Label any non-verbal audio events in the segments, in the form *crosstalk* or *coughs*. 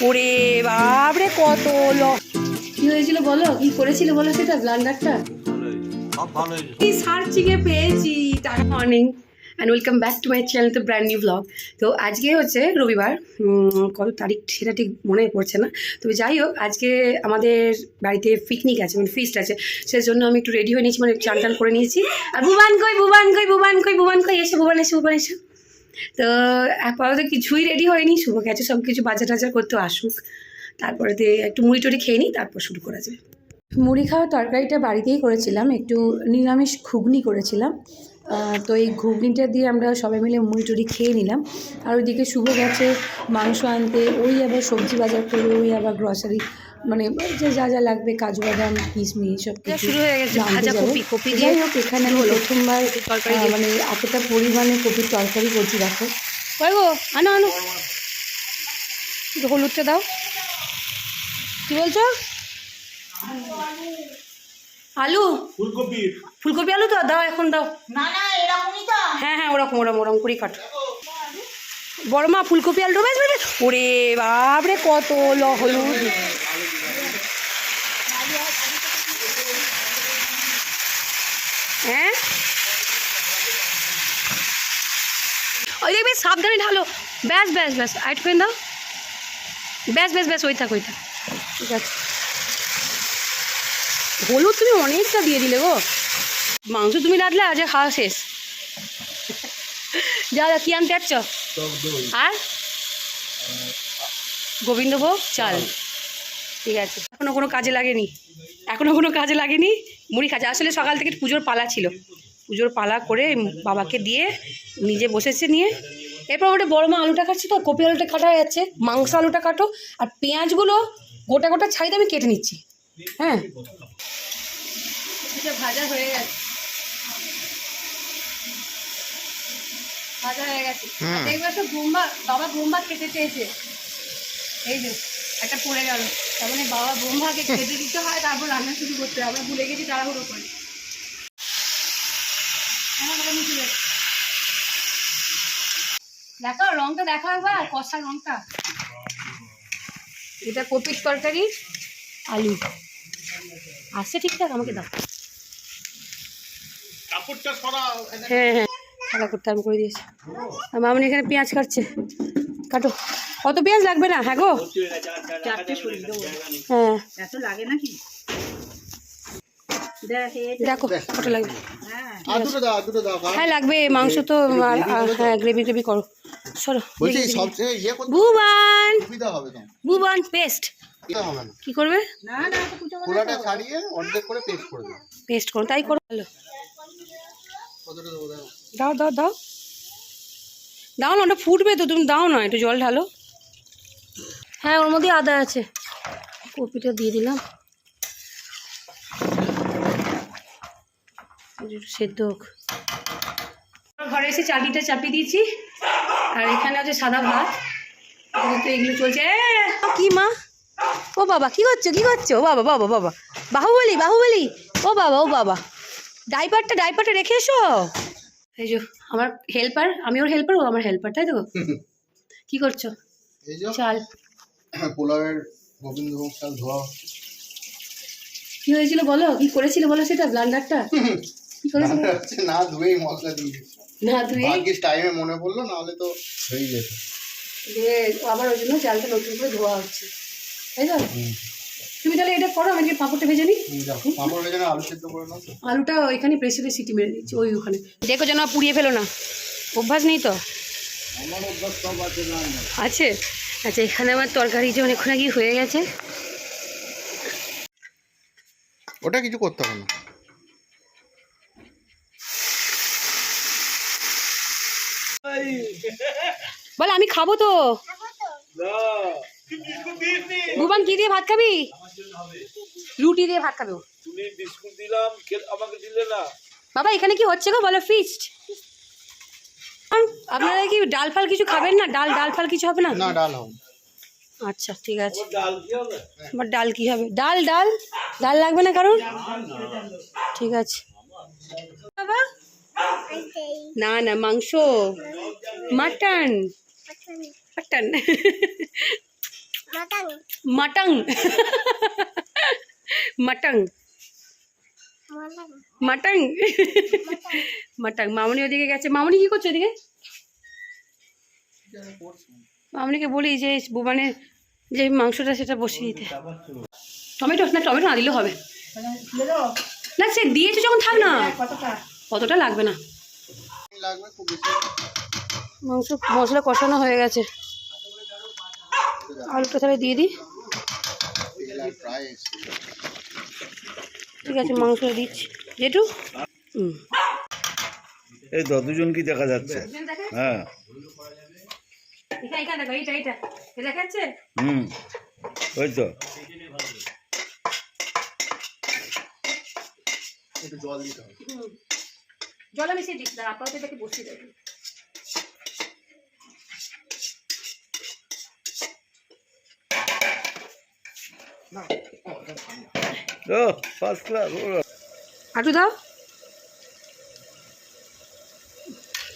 ওরে বাপরে কত ল কি হয়েছিল বলো? কি করেছিল বলো সেটা ব্লান্ডারটা? এই সার্চিংয়ে পেয়েছি tata morning and welcome back to my channel তো ব্র্যান্ড নিউ ব্লগ তো আজকে হচ্ছে রবিবার উম, কত তারিখ সেটা ঠিক মনে পড়ছে না। তবে যাই হোক আজকে আমাদের বাড়িতে পিকনিক আছে মানে ফিস্ট আছে সেজন্য আমি একটু রেডি হয়ে নিয়েছি মানে চান টান করে নিয়েছি। আর ভুবান কই ভুবান কই ভুবান কই ভুবান কই এসে ভুবান এসে ভুবান এসে। তো আপাতত কিছুই রেডি হয়নি, শুভ গেছে সব কিছু বাজার টাজার করতে আসুক। তারপরে একটু মুড়ি টুড়ি খেয়ে নিই, তারপর শুরু করা যাবে। মুড়ি খাওয়ার তরকারিটা বাড়িতেই করেছিলাম, একটু নিরামিষ ঘুগনি করেছিলাম। তো এই ঘুগনিটা দিয়ে আমরা সবাই মিলে মুড়ি টুড়ি খেয়ে নিলাম। আর ওইদিকে শুভ গেছে, মাংস আনতে, ওই আবার সবজি বাজার করে ওই আবার গ্রসারি মানে যে যা যা লাগবে কাজু বাদাম কিশমিশ সব কিছু শুরু হয়ে গেছে, ভাজা কপি, কপি যাই দিয়ে হোক এখানে আমি প্রথমবার তরকারি দিয়ে। মানে এতটা পরিমাণে কপির তরকারি করছি দেখো। কই গো? আনো আনো। হলুদটা দাও। কি বলছো? আলু? ফুলকপি। ফুলকপি আলু তো? দাও এখন দাও। না না এরকমই তো। হ্যাঁ হ্যাঁ ওরকম ওরকম ওরকম করে কাটো। বড় মা, ফুলকপি আলু বেশ বেশ ওরে বাপরে, কত ল হলুদ হ্যাঁ? ওই দেখবি, সাবধানে ঢালো। ব্যাস ব্যাস ব্যাস, আইট করে দাও। ব্যাস ব্যাস ব্যাস, ওই থাক ওই থাক। ঠিক আছে। হলুদ তুমি অনেকটা দিয়ে দিলে গো। মাংস তুমি রাখলে আজ খাওয়া শেষ। যা, কি আনতে যাচ্ছ? আর? গোবিন্দভোগ চাল। ঠিক আছে। এখনও কোনো কাজে লাগেনি। এখনও কোনো কাজে লাগেনি। মুড়ি খাচ্ছে। আসলে সকাল থেকে পুজোর পালা ছিল। পুজোর পালা করে বাবাকে দিয়ে নিজে বসেছে নিয়ে। এরপর ওটা বড় মা আলুটা কাটছে তো। কপি আলুটা কাটা হয়ে যাচ্ছে। মাংস আলুটা কাটো। আর পেঁয়াজগুলো গোটা গোটা ছাইতে আমি কেটে নিচ্ছি। হ্যাঁ। ভাজা হয়ে গেছে। ভাজা হয়ে গেছে। দেখবে তো বুম্বা বাবা বুম্বা খেতে চেয়েছে। এই যে একটা পড়ে গেল। তার মানে বাবা খেতে দিতে হয় তারপর রান্না শুরু করতে হয়। আমরা ভুলে গেছি তাড়াহুড়ো করে। হ্যাঁ, বাবা, নিচে যাও। দেখো রংটা দেখো একবার কষা রংটা। এটা কপির তরকারি আলু। আসছে ঠিকঠাক আমাকে দাও। কাপড়টা সরা হ্যাঁ হ্যাঁ। সাদা করতে আমি করে দিয়েছি। আর মামনি এখানে পেঁয়াজ কাটছে। কাটো। কত পেঁয়াজ লাগবে না হ্যাঁ গো? হ্যাঁ। দেখ কত লাগবে। হ্যাঁ। হ্যাঁ লাগবে মাংস তো হ্যাঁ গ্রেভি গ্রেভি করো। সরো তো। ভুবন পেস্ট কি করবে? পেস্ট পেস্ট করো তাই করো। ভালো। কতটা দেবো দেখো। দাও দাও দাও। দাও না ওটা ফুটবে তো তুমি দাও না একটু জল ঢালো। হ্যাঁ ওর মধ্যে আদা আছে। কপিটা দিয়ে দিলাম। সেদ্ধ হোক। ঘরে এসে চাটনিটা চাপিয়ে দিয়েছি। আর এখানে আছে সাদা ভাত। তো এগুলো চলছে। কি মা? ও বাবা কি করছ? কি করছ? ও বাবা বাবা বাবা। বাহুবলি বাহুবলি। ও বাবা ও বাবা। ডাইপারটা ডাইপারটা রেখে এসো। এই যে আমার হেল্পার আমি ওর হেল্পার ও আমার হেল্পার তাই তো? *laughs* কি করছ? এই যে চাল। *coughs* পোলাওয়ের গোবিন্দভোগ চাল ধোয়া কি হয়েছিল বলো? কি করেছিল বলো সেটা ব্লান্ডারটা *laughs* কি করেছিল? হচ্ছে না ধুয়েই মশলা দিয়ে না তুই ভাগ্যিস টাইমে মনে পড়ল না হলে তো হয়ে যেত। দিয়ে আবার ওই জন্য চালটা নতুন করে ধোয়া হচ্ছে। তাই তো? তুমি তাহলে এটা করো আমি পাঁপড়টা ভেজে নিই। পাঁপড় ভেজে আলু সেদ্ধ করে নাও আলুটা ওইখানে প্রেসারে সিটি মেরে দিচ্ছি ওই ওখানে। দেখো যেন পুড়িয়ে ফেলো না। অভ্যাস নেই তো? আছে আছে? আচ্ছা এখানে আমার তরকারি যে অনেকক্ষণ আগে হয়ে গেছে। ওটা কিছু করতে হবে না। বল আমি খাব তো। ভুবন কি দিয়ে ভাত খাবি? রুটি দিয়ে ভাত খাবে তুমি বিস্কুট দিলাম আমাকে দিলে না। বাবা এখানে কি হচ্ছে গো? বলো ফিস্ট আপনারা কি ডাল ফাল কিছু খাবেন না? ডাল ডাল ফাল কিছু হবে না? না ডাল হবে আচ্ছা ঠিক আছে। ডাল কি হবে? আবার ডাল কি হবে? ডাল ডাল? ডাল লাগবে না কারণ ঠিক আছে। বাবা? না না মাংস। মাটন। মাটন। মাটং মাটং মাটং মাটং মামনি ওদিকে গেছে। মামনি কি করছে ওদিকে? মামনিকে বলি যে মানে যে মাংসটা সেটা বসিয়ে দিতে। টমেটো না টমেটো না দিলেও হবে। না সে দিয়েছে যখন থাক না। কতটা লাগবে না। লাগবে খুব বেশি। মাংস মশলা কষানো হয়ে গেছে। আলুটা তাহলে দিয়ে দিই। ঠিক আছে মাংস দিচ্ছি। হুম। এই তো দুজন কি দেখা যাচ্ছে? হ্যাঁ। এখানে দেখো এইটা এইটা। এটা দেখাচ্ছে? হুম। ওই তো। জল দিতে হবে জলে মিশিয়ে দিচ্ছি আপাতত এটাকে বসিয়ে দেবে। ও ফার্স্ট ক্লাস আটু দাও।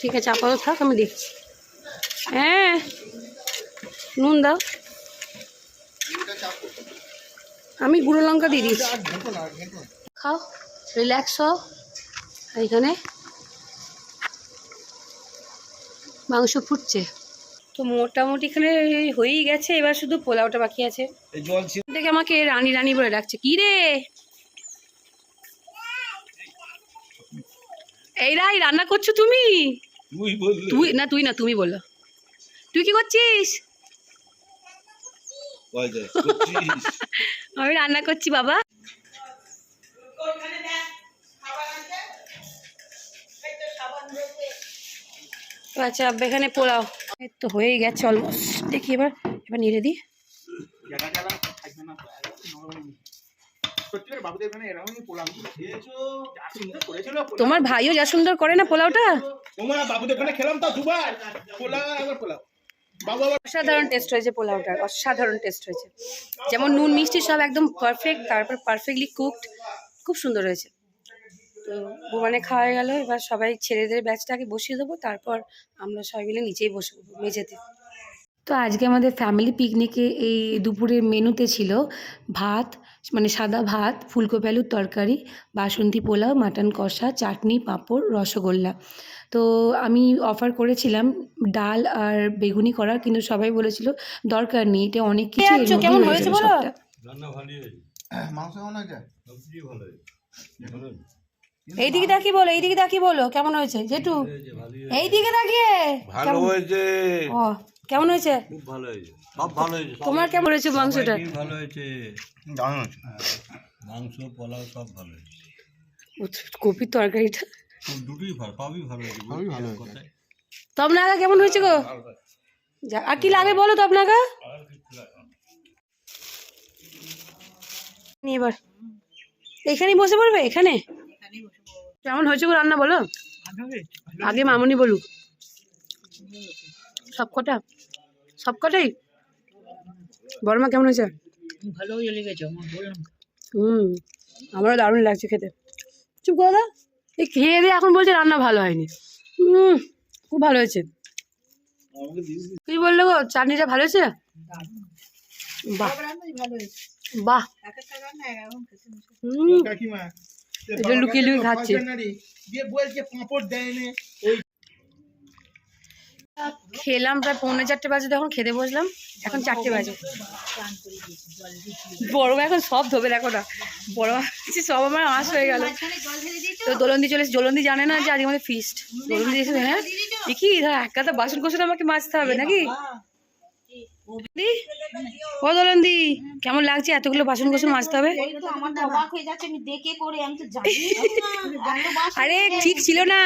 ঠিক আছে আপাতত থাক আমি দেখছি। হ্যাঁ নুন দাও। এটা চাপ করতে আমি গুঁড়ো লঙ্কা দিয়ে না। খাও রিল্যাক্স হও। এইখানে মাংস ফুটছে। তো মোটামুটি এখানে হয়েই গেছে এবার শুধু পোলাওটা বাকি আছে। জল দেখে আমাকে রানী রানী বলে ডাকছে কি রে? এই রাই রান্না করছ তুমি? তুই না তুই না তুমি বলল। তুই কি করছিস। *laughs* আমি রান্না করছি বাবা। আচ্ছা এখানে পোলাও। তো হয়েই গেছে অলমোস্ট। দেখি এবার এবার নেড়ে দিই। তোমার ভাইও যা সুন্দর করে না পোলাওটা? তোমরা বাবুদের খেলাম তো দুবার। পোলাও একবার পোলাও। অসাধারণ টেস্ট হয়েছে পোলাওটার অসাধারণ টেস্ট হয়েছে। যেমন নুন মিষ্টি সব একদম পারফেক্ট তারপর পারফেক্টলি কুকড খুব সুন্দর হয়েছে। তো ভুবানে খাওয়া গেল এবার সবাই ছেলেদের ব্যাচটাকে বসিয়ে দেবো তারপর আমরা সবাই মিলে নিচেই বসবো মেঝেতে। তো আজকে আমাদের ফ্যামিলি পিকনিকে এই দুপুরের মেনুতে ছিল ভাত মানে সাদা ভাত ফুলকপি আলুর তরকারি বাসন্তী পোলাও মাটন কষা চাটনি পাঁপড় রসগোল্লা। তো আমি অফার করেছিলাম ডাল আর বেগুনি করার কিন্তু সবাই বলেছিল দরকার নেই এটা অনেক কিছু এর কেমন হয়ে হয়েছে যাবে বলো? সবটা। মাংস কেমন আছে এইদিকে তাকিয়ে বলো এইদিকে তাকিয়ে বলো কেমন হয়েছে? জেঠু এইদিকে তাকিয়ে। ভালো হয়েছে। ও কেমন হয়েছে? খুব ভালো হয়েছে। সব ভালো হয়েছে তোমার কেমন হয়েছে মাংসটা? ভালো হয়েছে। দারুণ আছে মাংস পোলাও সব ভালো হয়েছে। কপির তরকারিটা। দুটোই ভালো সবই ভালো হয়েছে সবই ভালো হয়েছে। কেমন হয়েছে গো? যা আর কি লাগে বলো তবনাগা নি এবার। এখানেই বসে পড়বে? এখানে? কেমন হয়েছে গো রান্না বলো? আগে মামনি বলুক। সব কটা সব কটাই? বড় মা কেমন হয়েছে? ভালো লেগেছে হুম আমারও দারুণ লাগছে খেতে। চুপ করো দা। এই খেয়ে দিয়ে এখন বলছে রান্না ভালো হয়নি। হুম খুব ভালো হয়েছে। কি বলল গো? চাটনিটা ভালো হয়েছে? বাহ। বাহ। হুম। লুকিয়ে লুকিয়ে খাচ্ছে দিয়ে বলছে পাঁপড় দেয় না খেলাম প্রায় পৌনে চারটে বাজে তখন খেতে বসলাম। এখন চারটে বাজে। বড় এখন সব ধোবে, দেখো না। বড় সব আমার আঁশ হয়ে গেল। তো দোলন্দি চলে দোলন্দি জানে না যে আজকে আমাদের ফিস্ট দোলন্দি হ্যাঁ? ধর, এক কাতা বাসন কোসন আমাকে মাজতে হবে, নাকি? ও দোলন্দি কেমন লাগছে? এতগুলো বাসন কোসন মাজতে হবে? হয়ে আরে ঠিক ছিল না।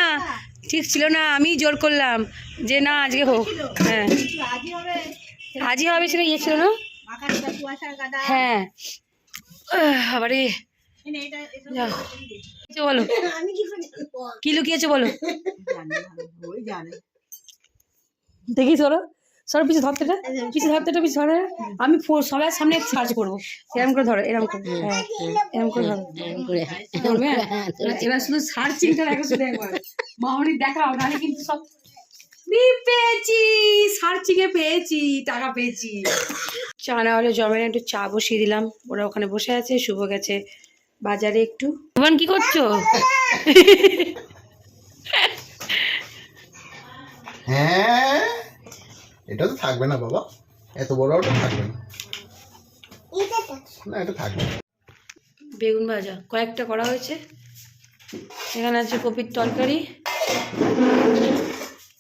ঠিক ছিল না আমি জোর করলাম যে না আজকে হোক। হ্যাঁ। আজই হবে সেটা ইয়ে ছিল না? হ্যাঁ। আবারে। বলো। কি লুকিয়েছে বলো? জানে ভালো, সরো পিছু ধরতে পিছু ধরতে পিছু ধরে। আমি সবার সামনে সার্চ করব। এরকম করে ধরো এরকম করে। হ্যাঁ এরকম করে ধরো। এবার শুধু সার্চিংটা দেখো শুধু একবার। মামনি দেখাও নাহলে কিন্তু সব পেয়েছি সার্চিংয়ে পেয়েছি টাকা পেয়েছি। চা না হলে জমের একটু চা বসিয়ে দিলাম। ওরা ওখানে বসে আছে শুভ গেছে বাজারে একটু। ভুবন কি করছ? হ্যাঁ? এটা তো থাকবে না বাবা। এত বড় ওটা থাকবে না। না এটা থাকবে না। বেগুন ভাজা। কয়েকটা করা হয়েছে। এখানে আছে কপির তরকারি।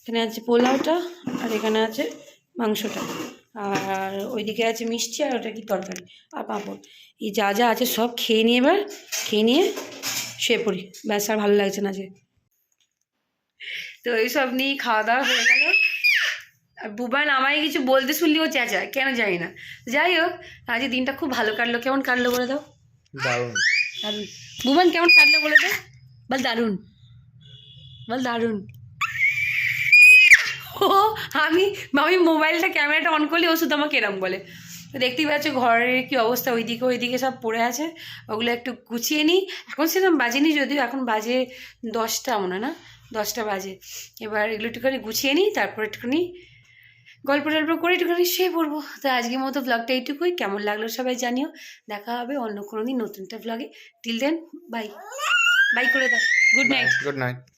এখানে আছে পোলাওটা আর এখানে আছে মাংসটা। আর ওইদিকে আছে মিষ্টি আর ওটা কি তরকারি আর পাঁপড়। এই যা যা আছে সব খেয়ে নিয়ে এবার খেয়ে নিয়ে শুয়ে পড়ি। ব্যাস আর ভালো লাগছে না যে তো এইসব নিয়ে খাওয়া দাওয়া হয়ে গেল। আর বুবান আমায় কিছু বলতে শুনলেও চেঁচায় কেন জানি না। যাই হোক আজ দিনটা খুব ভালো কাটলো। কেমন কাটলো বলে দাও? দারুণ। দারুণ। বুবান কেমন কাটলো বলে দাও? বল দারুণ। বল দারুণ। ও আমি আমি মোবাইলটা ক্যামেরাটা অন করলে ও শুধু আমাকে এরম বলে। দেখতেই পাচ্ছ ঘরের কি অবস্থা ওইদিকে ওইদিকে সব পড়ে আছে। ওগুলো একটু গুছিয়ে নিই। এখন সেরকম বাজে বাজেনি যদিও এখন বাজে দশটা মনে না? দশটা বাজে। এবার এগুলো একটুখানি গুছিয়ে নিই তারপর একটুখানি গল্প টল্প করে একটুখানি সে পড়ব। তো আজকের মতো ব্লগটা এইটুকুই। কেমন লাগল সবাই জানিও। দেখা হবে অন্য কোনো দিন নতুনটা ব্লগে টিল দেন বাই বাই করে দাও। Good night good night